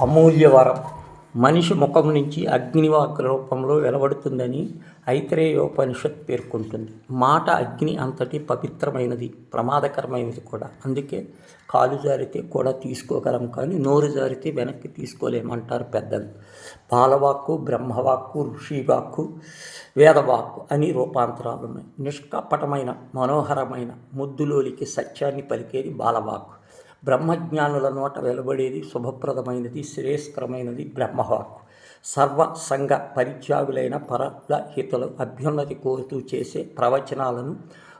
అమూల్యవరం. మనిషి ముఖం నుంచి అగ్నివాక్ రూపంలో వెలువడుతుందని ఐతరేయోపనిషత్ పేర్కొంటుంది. మాట అగ్ని అంతటి పవిత్రమైనది ప్రమాదకరమైనది కూడా. అందుకే కాలు జారితే కూడా తీసుకోగలం కానీ నోరు జారితే వెనక్కి తీసుకోలేమంటారు పెద్దలు. బాలవాక్కు బ్రహ్మవాక్కు ఋషివాక్కు వేదవాక్కు అని రూపాంతరాలు ఉన్నాయి నిష్కపటమైన మనోహరమైన ముద్దులోలికి సత్యాన్ని పలికేది బాలవాక్కు. బ్రహ్మజ్ఞానుల నోట వెలువడేది శుభప్రదమైనది శ్రేయస్కరమైనది బ్రహ్మవాక్కు. సర్వ సంఘ పరిత్యాగులైన పరహితులు అభ్యున్నతి కోరుతూ చేసే ప్రవచనాలను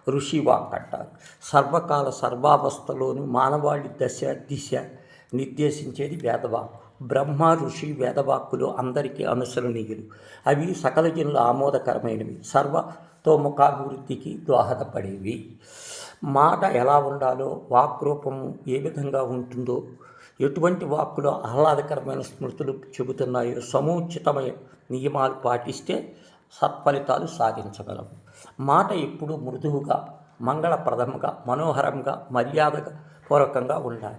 ఋషివాక్ అంటారు. సర్వకాల సర్వావస్థలోనూ మానవాళి దశ దిశ నిర్దేశించేది వేదవాక్కు. బ్రహ్మ ఋషి వేదవాక్కులు అందరికీ అనుసరణీయులు. అవి సకల జనుల ఆమోదకరమైనవి. సర్వతోముఖాభివృద్ధికి దోహదపడేవి. మాట ఎలా ఉండాలో వాక్ రూపము ఏ విధంగా ఉంటుందో ఎటువంటి వాక్కులో ఆహ్లాదకరమైన స్మృతులు చెబుతున్నాయో సముచితమైన నియమాలు పాటిస్తే సత్ఫలితాలు సాధించగలం. మాట ఎప్పుడూ మృదువుగా మంగళప్రదంగా మనోహరంగా మర్యాద పూర్వకంగా ఉండాలి.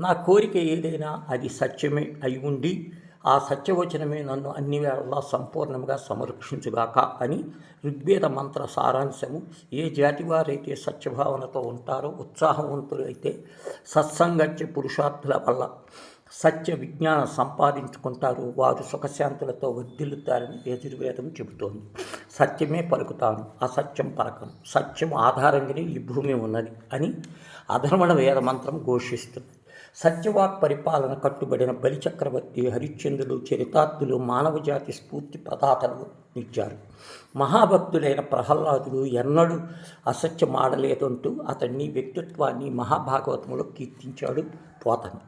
నా కోరిక ఏదైనా అది సత్యమే అయి ఉండి ఆ సత్యవచనమే నన్ను అన్ని వేళలా సంపూర్ణంగా సంరక్షించుగాక అని ఋగ్వేద మంత్ర సారాంశము. ఏ జాతి వారైతే సత్యభావనతో ఉంటారో ఉత్సాహవంతులైతే సత్సంగత్య పురుషార్థుల వల్ల సత్య విజ్ఞానం సంపాదించుకుంటారు. వారు సుఖశాంతులతో వర్ధిల్లుతారని యజుర్వేదం చెబుతోంది. సత్యమే పలుకుతాను అసత్యం పలకను. సత్యం ఆధారంగానే ఈ భూమి ఉన్నది అని అధర్మణ వేద మంత్రం ఘోషిస్తుంది. సత్యవాక్ పరిపాలన కట్టుబడిన బలిచక్రవర్తి హరిశ్చంద్రుడు చరితార్థులు మానవజాతి స్ఫూర్తి ప్రదాతలు నిచ్చారు మహాభక్తులైన ప్రహ్లాదుడు ఎన్నడూ అసత్యమాడలేదంటూ అతన్ని వ్యక్తిత్వాన్ని మహాభాగవతంలో కీర్తించాడు పోతను.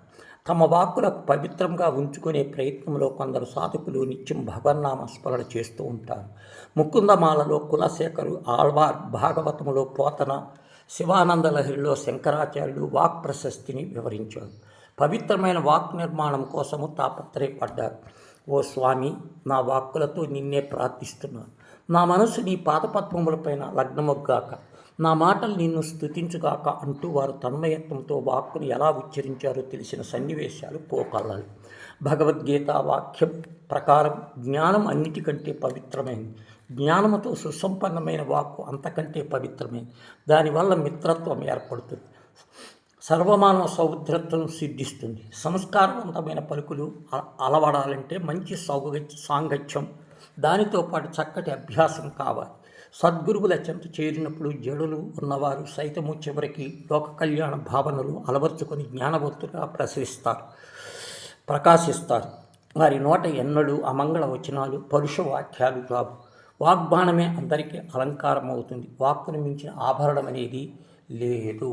తమ వాక్కులకు పవిత్రంగా ఉంచుకునే ప్రయత్నంలో కొందరు సాధకులు నిత్యం భగవన్నామ స్మరణ చేస్తూ ఉంటారు. ముకుందమాలలో కులశేఖరు ఆళ్వార్ భాగవతములో పోతన శివానంద లహరిలో శంకరాచార్యులు వాక్ ప్రశస్తిని వివరించారు. పవిత్రమైన వాక్ నిర్మాణం కోసము తాపత్రయపడ్డారు. ఓ స్వామి నా వాక్కులతో నిన్నే ప్రార్థిస్తున్నాను. నా మనసు నీ పాదపద్మములపైన లగ్నమొగ్గాక. నా మాటలు నిన్ను స్తుతించుగాక అంటూ వారు తన్మయత్వంతో వాక్కును ఎలా ఉచ్చరించారో తెలిసిన సన్నివేశాలు కోకాలాలు. భగవద్గీత వాక్యం ప్రకారం జ్ఞానం అన్నిటికంటే పవిత్రమైనది జ్ఞానముతో సుసంపన్నమైన వాక్కు అంతకంటే పవిత్రమైనది దానివల్ల మిత్రత్వం ఏర్పడుతుంది. సర్వమానవ సౌభద్రత్వం సిద్ధిస్తుంది. సంస్కారవంతమైన పలుకులు అలవడాలంటే మంచి సౌగ సాంగత్యం. దానితో పాటు చక్కటి అభ్యాసం కావాలి. సద్గురువుల చెంత చేరినప్పుడు జడులు ఉన్నవారు సైతము చివరికి లోక కళ్యాణ భావనలు అలవర్చుకొని జ్ఞానవంతులుగా ప్రసరిస్తారు. ప్రకాశిస్తారు. వారి నోట ఎన్నడూ అమంగళ వచనాలు పరుష వాక్యాలు రావు. వాగ్బాణమే అందరికీ అలంకారం అవుతుంది వాక్కును మించిన ఆభరణం అనేది లేదు.